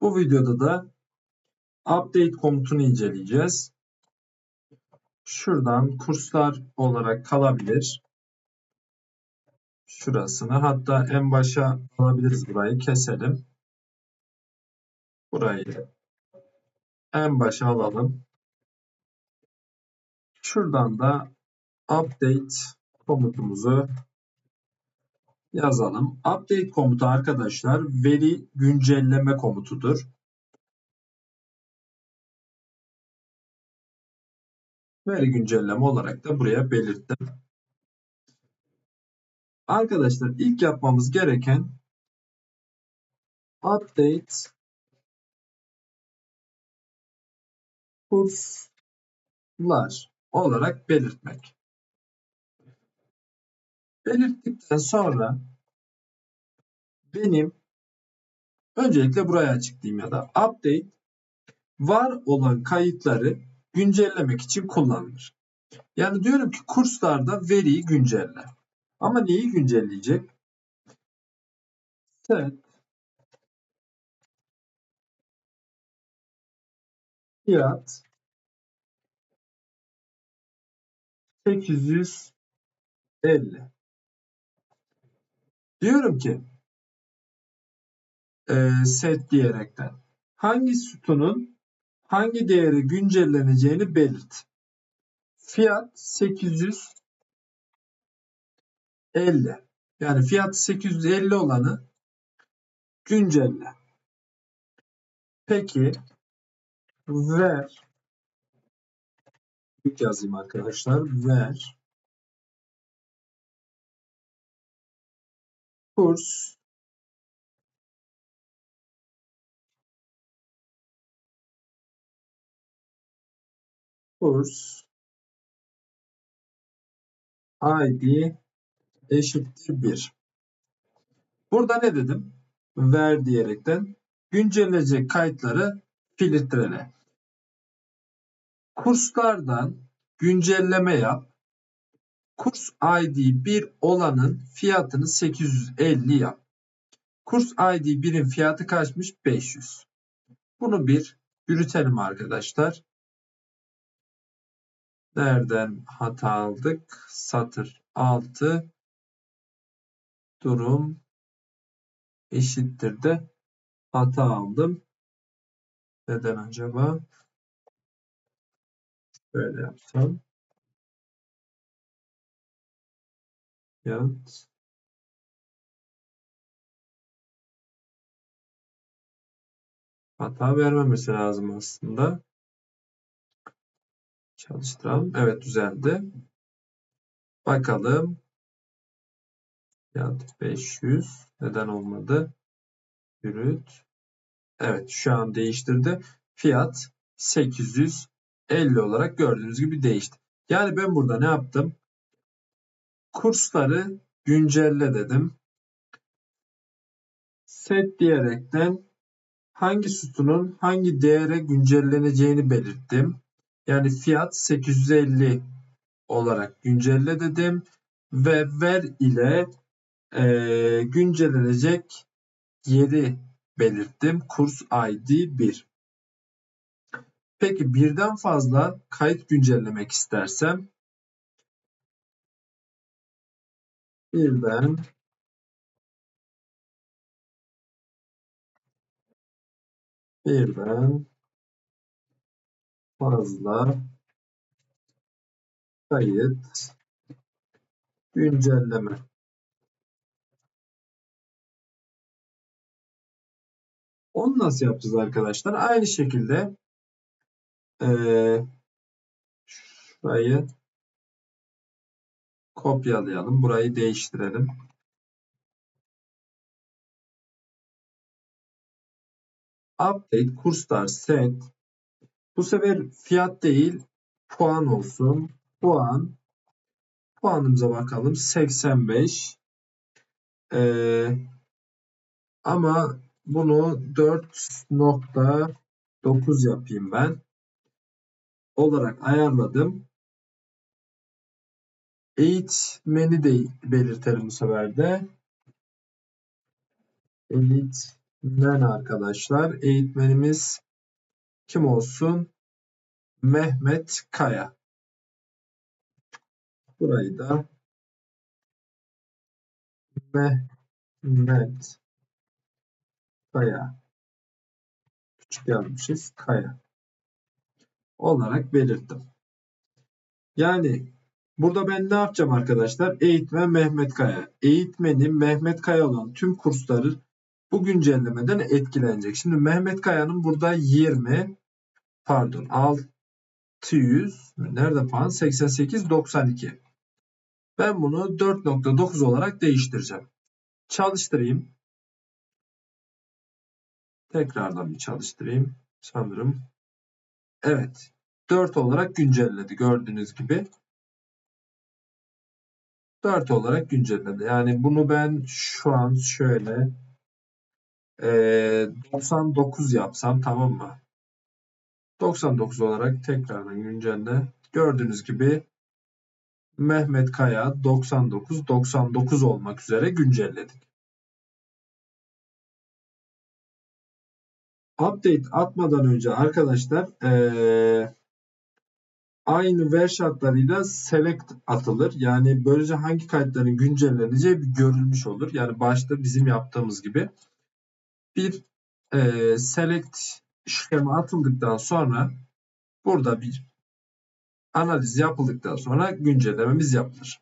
Bu videoda da update komutunu inceleyeceğiz. Şuradan kurslar olarak kalabilir. Şurasını hatta en başa alabiliriz burayı keselim. Burayı en başa alalım. Şuradan da update komutumuzu yazalım. Update komutu arkadaşlar veri güncelleme komutudur. Veri güncelleme olarak da buraya belirttim. Arkadaşlar ilk yapmamız gereken update kurslar olarak belirtmek. Belirttikten sonra benim öncelikle buraya açıklayayım ya da update var olan kayıtları güncellemek için kullanılır. Yani diyorum ki kurslarda veriyi güncelle. Ama neyi güncelleyecek? Set fiyat 850 diyorum ki e, set diyerekten hangi sütunun hangi değeri güncelleneceğini belirt. Fiyat 850 yani fiyat 850 olanı güncelle. Peki ver büyük yazayım arkadaşlar. Ver kurs kurs id eşittir 1. Burada ne dedim? Ver diyerekten güncellenecek kayıtları filtrele. Kurslardan güncelleme yap. Kurs ID 1 olanın fiyatını 850 yap. Kurs ID 1'in fiyatı kaçmış? 500. Bunu bir yürütelim arkadaşlar. Nereden hata aldık? Satır 6 durum eşittir de hata aldım. Neden acaba? Böyle yapsam. Fiyat hata vermemesi lazım aslında. Çalıştıralım. Evet düzeldi. Bakalım. Fiyat 500. Neden olmadı? Yürüt. Evet şu an değiştirdi. Fiyat 850 olarak gördüğünüz gibi değişti. Yani ben burada ne yaptım? Kursları güncelle dedim. Set diyerekten hangi sütunun hangi değere güncelleneceğini belirttim. Yani fiyat 850 olarak güncelle dedim ve ver ile e, güncellenecek yeri belirttim. Kurs ID 1. Peki birden fazla kayıt güncellemek istersem birden. Birden. Fazla. Kayıt. Güncelleme. Onu nasıl yapacağız arkadaşlar? Aynı şekilde ee, şurayı kopyalayalım. Burayı değiştirelim. Update kurslar set bu sefer fiyat değil puan olsun. Puan puanımıza bakalım. 85 ee, ama bunu 4.9 yapayım ben. Olarak ayarladım. Eğitmeni de belirtelim bu sefer de. Eğit Men arkadaşlar. Eğitmenimiz kim olsun? Mehmet Kaya. Burayı da Mehmet Kaya. Küçük yazmışız. Kaya. Olarak belirttim. Yani burada ben ne yapacağım arkadaşlar? Eğitmen Mehmet Kaya. Eğitmenim Mehmet Kaya olan tüm kursları bu güncellemeden etkilenecek. Şimdi Mehmet Kaya'nın burada 20 pardon 600 nerede puan? 88 92. Ben bunu 4.9 olarak değiştireceğim. Çalıştırayım. Tekrardan bir çalıştırayım. Sanırım. Evet. 4 olarak güncelledi gördüğünüz gibi. 4 olarak güncelledi. Yani bunu ben şu an şöyle e, 99 yapsam tamam mı? 99 olarak tekrardan güncelle. Gördüğünüz gibi Mehmet Kaya 99 99 olmak üzere güncelledik. Update atmadan önce arkadaşlar ee, aynı ver şartlarıyla select atılır. Yani böylece hangi kayıtların güncelleneceği görülmüş olur. Yani başta bizim yaptığımız gibi bir e, select işlemi atıldıktan sonra burada bir analiz yapıldıktan sonra güncellememiz yapılır.